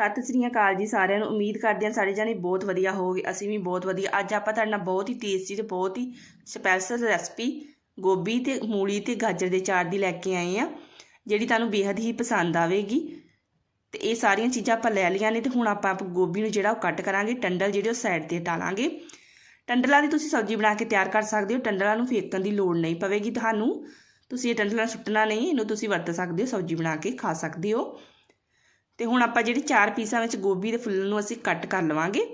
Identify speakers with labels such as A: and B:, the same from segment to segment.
A: ਸਤਿ ਸ੍ਰੀ ਅਕਾਲ ਜੀ ਸਾਰਿਆਂ ਨੂੰ। ਉਮੀਦ ਕਰਦੇ ਹਾਂ ਸਾਰੇ ਜਾਣੇ ਬਹੁਤ ਵਧੀਆ ਹੋਵੋਗੇ, ਅਸੀਂ ਵੀ ਬਹੁਤ ਵਧੀਆ। ਅੱਜ ਆਪਾਂ ਤੁਹਾਡੇ ਨਾਲ ਬਹੁਤ ਹੀ ਟੇਸਟੀ ਤੇ ਬਹੁਤ ਹੀ ਸਪੈਸ਼ਲ ਰੈਸਪੀ ਗੋਭੀ ਤੇ ਮੂਲੀ ਤੇ ਗਾਜਰ ਦੇ ਚਾਰ ਦੀ ਲੈ ਕੇ ਆਏ ਆ ਜਿਹੜੀ ਤੁਹਾਨੂੰ ਬੇहद ਹੀ ਪਸੰਦ ਆਵੇਗੀ। ਤੇ ਇਹ ਸਾਰੀਆਂ ਚੀਜ਼ਾਂ ਆਪਾਂ ਲੈ ਲਈਆਂ ਨੇ ਤੇ ਹੁਣ ਆਪਾਂ ਗੋਭੀ ਨੂੰ ਜਿਹੜਾ ਉਹ ਕੱਟ ਕਰਾਂਗੇ, ਟੰਡਲ ਜਿਹੜੇ ਉਹ ਸਾਈਡ ਤੇ ਟਾਲਾਂਗੇ ਟੰਡਲਾਂ ਦੀ ਤੁਸੀਂ ਸਬਜ਼ੀ ਬਣਾ ਕੇ ਤਿਆਰ ਕਰ ਸਕਦੇ ਹੋ, ਟੰਡਲਾਂ ਨੂੰ ਫੇਕਣ ਦੀ ਲੋੜ ਨਹੀਂ ਪਵੇਗੀ ਤੁਹਾਨੂੰ। ਤੁਸੀਂ ਇਹ ਟੰਡਲਾਂ ਸੁੱਟਣਾ ਨਹੀਂ, ਇਹਨੂੰ ਤੁਸੀਂ ਵਰਤ ਸਕਦੇ ਹੋ, ਸਬਜ਼ੀ ਬਣਾ ਕੇ ਖਾ ਸਕਦੇ ਹੋ। ਤੇ ਹੁਣ ਆਪਾਂ ਜਿਹੜੀ ਚਾਰ ਪੀਸਾਂ ਵਿੱਚ ਗੋਭੀ ਦੇ ਫੁੱਲ ਨੂੰ ਅਸੀਂ ਕੱਟ ਕਰ ਲਵਾਂਗੇ।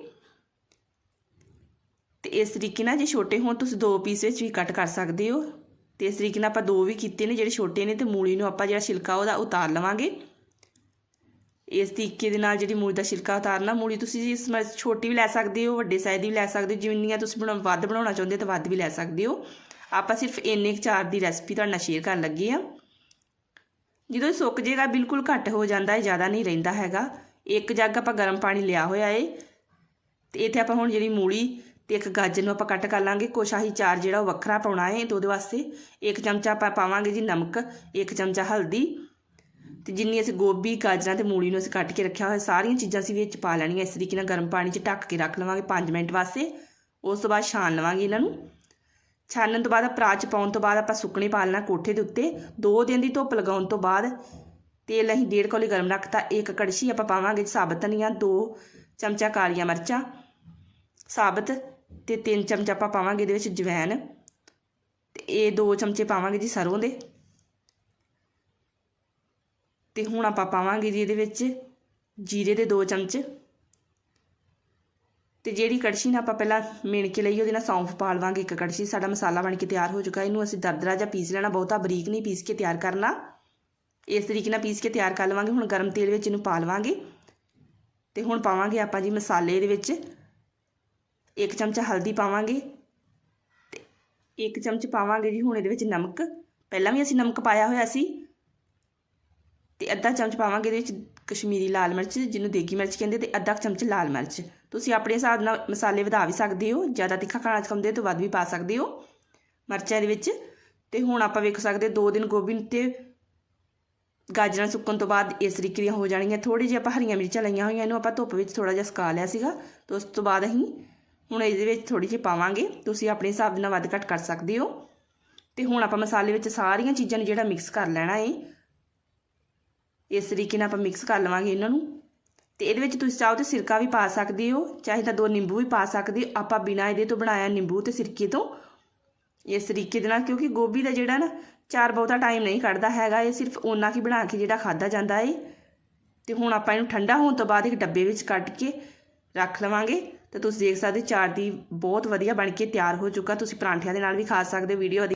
A: ਤੇ ਇਸ ਤਰੀਕੇ ਨਾਲ ਜੇ ਛੋਟੇ ਹੋਣ, ਤੁਸੀਂ ਦੋ ਪੀਸ ਵਿੱਚ ਵੀ ਕੱਟ ਕਰ ਸਕਦੇ ਹੋ। ਤੇ ਇਸ ਤਰੀਕੇ ਨਾਲ ਆਪਾਂ ਦੋ ਵੀ ਕੀਤੇ ਨੇ, ਜਿਹੜੇ ਛੋਟੇ ਨੇ ਤੇ ਮੂਲੀ ਨੂੰ ਆਪਾਂ ਜਿਹੜਾ ਛਿਲਕਾ ਉਹਦਾ ਉਤਾਰ ਲਵਾਂਗੇ। ਇਸ ਤਰੀਕੇ ਦੇ ਨਾਲ ਜਿਹੜੀ ਮੂਲੀ ਦਾ ਛਿਲਕਾ ਉਤਾਰਨਾ, ਮੂਲੀ ਤੁਸੀਂ ਇਸ ਮਰ, ਛੋਟੀ ਵੀ ਲੈ ਸਕਦੇ ਹੋ, ਵੱਡੇ ਸਾਈਜ਼ ਦੀ ਵੀ ਲੈ ਸਕਦੇ ਹੋ, ਜਿੰਨੀਆਂ ਤੁਸੀਂ ਬਣਾ ਵੱਧ ਬਣਾਉਣਾ ਚਾਹੁੰਦੇ ਹੋ ਤਾਂ ਵੱਧ ਵੀ ਲੈ ਸਕਦੇ ਹੋ। ਆਪਾਂ ਸਿਰਫ ਇੰਨੇ ਕੁ ਚਾਰ ਦੀ ਰੈਸਪੀ ਤੁਹਾਡੇ ਨਾਲ ਸ਼ੇਅਰ ਕਰਨ ਲੱਗੇ ਆ ਜਦੋਂ ਇਹ ਸੁੱਕ ਜੇਗਾ ਬਿਲਕੁਲ ਘੱਟ ਹੋ ਜਾਂਦਾ ਹੈ, ਜ਼ਿਆਦਾ ਨਹੀਂ ਰਹਿੰਦਾ ਹੈਗਾ। ਇੱਕ ਜੱਗ ਆਪਾਂ ਗਰਮ ਪਾਣੀ ਲਿਆ ਹੋਇਆ ਏ। ਤੇ ਇੱਥੇ ਆਪਾਂ ਹੁਣ ਜਿਹੜੀ ਮੂਲੀ ਤੇ ਇੱਕ ਗਾਜਰ ਨੂੰ ਆਪਾਂ ਕੱਟ ਕਰ ਲਾਂਗੇ। ਕੁਛ ਚਾਰ ਜਿਹੜਾ ਉਹ ਵੱਖਰਾ ਪਾਉਣਾ ਹੈ ਤੇ ਉਹਦੇ ਵਾਸਤੇ ਇੱਕ ਚਮਚਾ ਆਪਾਂ ਪਾਵਾਂਗੇ ਜੀ ਨਮਕ, ਇੱਕ ਚਮਚਾ ਹਲਦੀ। ਤੇ ਜਿੰਨੀ ਅਸੀਂ ਗੋਭੀ, ਗਾਜਰਾਂ ਤੇ ਮੂਲੀ ਨੂੰ ਅਸੀਂ ਕੱਟ ਕੇ ਰੱਖਿਆ ਹੋਇਆ, ਸਾਰੀਆਂ ਚੀਜ਼ਾਂ ਅਸੀਂ ਵਿੱਚ ਪਾ ਲੈਣੀਆਂ। ਇਸ ਤਰੀਕੇ ਨਾਲ ਗਰਮ ਪਾਣੀ 'ਚ ਢੱਕ ਕੇ ਰੱਖ ਲਵਾਂਗੇ 5 ਮਿੰਟ ਵਾਸਤੇ। ਉਸ ਤੋਂ ਬਾਅਦ ਛਾਣ ਲਵਾਂਗੇ ਇਹਨਾਂ ਨੂੰ। ਛਾਣਨ ਤੋਂ ਬਾਅਦ ਪਰਾਤ 'ਚ ਪਾਉਣ ਤੋਂ ਬਾਅਦ ਆਪਾਂ ਸੁੱਕਣੇ ਪਾ ਲੈਣਾ ਕੋਠੇ ਦੇ ਉੱਤੇ। 2 ਦਿਨ ਦੀ ਧੁੱਪ ਲਗਾਉਣ ਤੋਂ ਬਾਅਦ ਤੇਲ ਅਸੀਂ ਡੇਢ ਕੌਲੀ ਗਰਮ ਰੱਖਤਾ, ਇੱਕ ਕੜਛੀ ਆਪਾਂ ਪਾਵਾਂਗੇ ਸਾਬਤ ਧਨੀਆ 2 ਚਮਚਾ ਕਾਲੀਆਂ ਮਿਰਚਾਂ, ਸਾਬਤ ਤੇ 3 ਚਮਚਾ ਆਪਾਂ ਪਾਵਾਂਗੇ ਇਹਦੇ ਵਿੱਚ ਜਵੈਨ ਤੇ ਇਹ 2 ਚਮਚੇ ਪਾਵਾਂਗੇ ਜੀ ਸਰੋਂ ਦੇ। ਤੇ ਹੁਣ ਆਪਾਂ ਪਾਵਾਂਗੇ ਜੀ ਇਹਦੇ ਵਿੱਚ ਜੀਰੇ ਦੇ 2 ਚਮਚ ਤੇ ਜਿਹੜੀ ਕੜਛੀ ਨਾਲ ਆਪਾਂ ਪਹਿਲਾਂ ਮਿਣ ਕੇ ਲਈ, ਉਹਦੇ ਨਾਲ ਸੌਂਫ ਪਾ ਲਵਾਂਗੇ ਇੱਕ ਕੜਛੀ, ਸਾਡਾ ਮਸਾਲਾ ਬਣ ਕੇ ਤਿਆਰ ਹੋ ਚੁੱਕਾ, ਇਹਨੂੰ ਅਸੀਂ ਦਰਦਰਾ ਜਾਂ ਪੀਸ ਲੈਣਾ ਬਹੁਤਾ, ਬਰੀਕ ਨਹੀਂ ਪੀਸ ਕੇ ਤਿਆਰ ਕਰਨਾ। ਇਸ ਤਰੀਕੇ ਨਾਲ ਪੀਸ ਕੇ ਤਿਆਰ ਕਰ ਲਵਾਂਗੇ, ਹੁਣ ਗਰਮ ਤੇਲ ਵਿੱਚ ਇਹਨੂੰ ਪਾ ਲਵਾਂਗੇ। ਤੇ ਹੁਣ ਪਾਵਾਂਗੇ ਆਪਾਂ ਜੀ ਮਸਾਲੇ ਦੇ ਵਿੱਚ, ਇੱਕ ਚਮਚਾ ਹਲਦੀ ਪਾਵਾਂਗੇ, ਤੇ ਇੱਕ ਚਮਚ ਪਾਵਾਂਗੇ ਜੀ ਹੁਣ ਇਹਦੇ ਵਿੱਚ ਨਮਕ। ਪਹਿਲਾਂ ਵੀ ਅਸੀਂ ਨਮਕ ਪਾਇਆ ਹੋਇਆ ਸੀ ਤੇ ਅੱਧਾ ਚਮਚ ਪਾਵਾਂਗੇ ਇਹਦੇ ਵਿੱਚ ਕਸ਼ਮੀਰੀ ਲਾਲ ਮਿਰਚ, ਜਿਹਨੂੰ ਦੇਗੀ ਮਿਰਚ ਕਹਿੰਦੇ ਤੇ ਅੱਧਾ ਚਮਚ ਲਾਲ ਮਿਰਚ। ਤੁਸੀਂ ਆਪਣੇ ਹਿਸਾਬ ਨਾਲ ਮਸਾਲੇ ਵਧਾ ਵੀ ਸਕਦੇ ਹੋ, ਜ਼ਿਆਦਾ ਤਿੱਖਾ ਖਾਣਾ ਚਾਹੁੰਦੇ ਹੋ ਤਾਂ ਵੱਧ ਵੀ ਪਾ ਸਕਦੇ ਹੋ ਮਿਰਚਾਂ ਦੇ ਵਿੱਚ। ਤੇ ਹੁਣ ਆਪਾਂ ਵੇਖ ਸਕਦੇ ਦੋ ਦਿਨ ਗੋਭੀ ਤੇ ਗਾਜਰਾਂ ਸੁੱਕਣ ਤੋਂ ਬਾਅਦ ਇਸ ਤਰੀਕੇ ਦੀਆਂ ਹੋ ਜਾਣਗੀਆਂ। ਥੋੜੀ ਜਿਹੀ ਆਪਾਂ ਹਰੀਆਂ ਮਿਰਚਾਂ ਲਈਆਂ ਹੋਈਆਂ ਇਹਨੂੰ ਆਪਾਂ ਧੁੱਪ ਵਿੱਚ ਥੋੜਾ ਜਿਹਾ ਸੁਕਾ ਲਿਆ ਸੀਗਾ, ਤੇ ਉਸ ਤੋਂ ਬਾਅਦ ਅਸੀਂ ਹੁਣ ਇਹਦੇ ਵਿੱਚ ਥੋੜੀ ਜਿਹੀ ਪਾਵਾਂਗੇ। ਤੁਸੀਂ ਆਪਣੇ ਹਿਸਾਬ ਨਾਲ ਵੱਧ ਘੱਟ ਕਰ ਸਕਦੇ ਹੋ। ਤੇ ਹੁਣ ਆਪਾਂ ਮਸਾਲੇ ਵਿੱਚ ਸਾਰੀਆਂ ਚੀਜ਼ਾਂ ਨੂੰ ਜਿਹੜਾ ਮਿਕਸ ਕਰ ਲੈਣਾ ਏ ਇਸ ਤਰੀਕੇ ਨਾਲ ਆਪਾਂ ਮਿਕਸ ਕਰ ਲਵਾਂਗੇ ਇਹਨਾਂ ਨੂੰ। ਤੇ ਇਹਦੇ ਵਿੱਚ ਤੁਸੀਂ ਚਾਹੋ ਤੇ ਸਿਰਕਾ ਵੀ ਪਾ ਸਕਦੇ ਹੋ, ਚਾਹੇ ਤਾਂ ਦੋ ਨਿੰਬੂ ਵੀ ਪਾ ਸਕਦੇ ਹੋ। ਆਪਾਂ ਬਿਨਾਂ ਇਹਦੇ ਤੋਂ ਬਣਾਇਆ ਨਿੰਬੂ ਤੇ ਸਿਰਕੇ ਤੋਂ। ਇਸ ਤਰੀਕੇ ਦੇ ਨਾਲ ਕਿਉਂਕਿ ਗੋਭੀ ਦਾ ਜਿਹੜਾ ਨਾ, ਚਾਰ ਬਹੁਤਾ ਟਾਈਮ ਨਹੀਂ ਕੱਢਦਾ ਹੈਗਾ, ਇਹ ਸਿਰਫ ਓਨਾ ਕੀ ਬਣਾ ਕੇ ਜਿਹੜਾ ਖਾਦਾ ਜਾਂਦਾ ਏ। ਤੇ ਹੁਣ ਆਪਾਂ ਇਹਨੂੰ ਠੰਡਾ ਹੋਣ ਤੋਂ ਬਾਅਦ ਇੱਕ ਡੱਬੇ ਵਿੱਚ ਕੱਢ ਕੇ ਰੱਖ ਲਵਾਂਗੇ। ਤੇ ਤੁਸੀਂ ਦੇਖ ਸਕਦੇ ਚਾਰ ਦੀ ਬਹੁਤ ਵਧੀਆ ਬਣ ਕੇ ਤਿਆਰ ਹੋ ਚੁੱਕਾ। ਤੁਸੀਂ ਪਰਾਂਠਿਆਂ ਦੇ ਨਾਲ ਵੀ ਖਾ ਸਕਦੇ ਹੋ ਵੀਡੀਓ